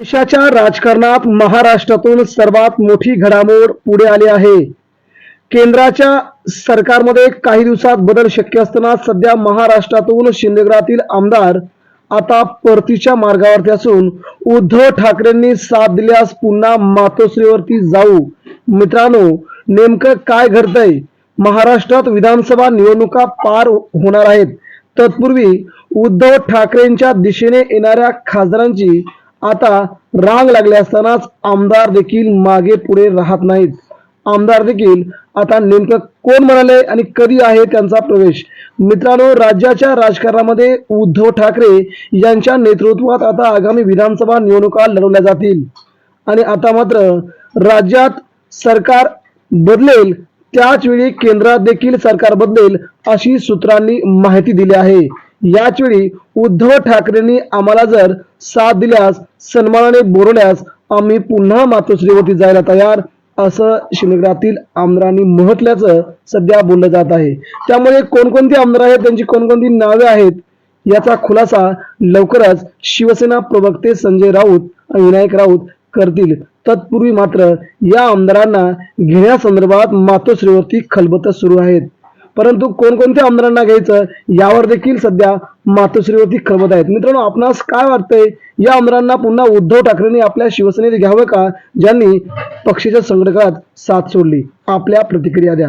देशाच्या राजकारणात महाराष्ट्रातून सर्वात मोठी घडामोड पुढे आली आहे. केंद्राच्या सरकारमध्ये काही दिवसात बदल शक्य असताना सध्या महाराष्ट्रातून शिंदेगडातील आमदार आता परतीच्या मार्गावरती असून उद्धव ठाकरेंनी साथ दिल्यास पुन्हा मातोश्रीवरती जाऊ. मित्रांनो नेमकं काय घडतंय? महाराष्ट्रात विधानसभा निवडणुका पार होणार आहेत. तत्पूर्वी उद्धव ठाकरेंच्या दिशेने येणाऱ्या खासदारांची आता रांग लागले असतानाच आमदार देखील मागे पुढे राहत नाहीत. आमदार देखील आता नेमकं कोण म्हणाले आणि कधी आहे त्यांचा प्रवेश? मित्रांनो राज्याच्या राजकारणामध्ये उद्धव ठाकरे यांच्या नेतृत्वात आता आगामी विधानसभा निवडणुका लढवल्या जातील. आणि आता मात्र राज्यात सरकार बदलेल त्याच वेळी केंद्रात देखील सरकार बदलेल अशी सूत्रांनी माहिती दिली आहे. याच वेळी उद्धव ठाकरेंनी आम्हाला जर साथ दिल्यास सन्मानाने बोलवल्यास आम्ही पुन्हा मातोश्रीवरती जायला तयार असं शिवनगरातील आमदारांनी म्हटल्याचं सध्या बोललं जात आहे. त्यामुळे कोणकोणती आमदार आहेत त्यांची कोणकोणती नावे आहेत याचा खुलासा लवकरच शिवसेना प्रवक्ते संजय राऊत आणि विनायक राऊत करतील. तत्पूर्वी मात्र या आमदारांना घेण्यासंदर्भात मातोश्रीवरती खलबत सुरू आहेत. परंतु कोणकोणत्या आमदारांना घ्यायचं यावर देखील सध्या मातोश्रीवरती खलबत आहेत. मित्रांनो आपणास काय वाटतंय? या आमदारांना पुन्हा उद्धव ठाकरेंनी आपल्या शिवसेनेत घ्यावं का? ज्यांनी पक्षाच्या संघटकात साथ सोडली. आपल्या प्रतिक्रिया द्या.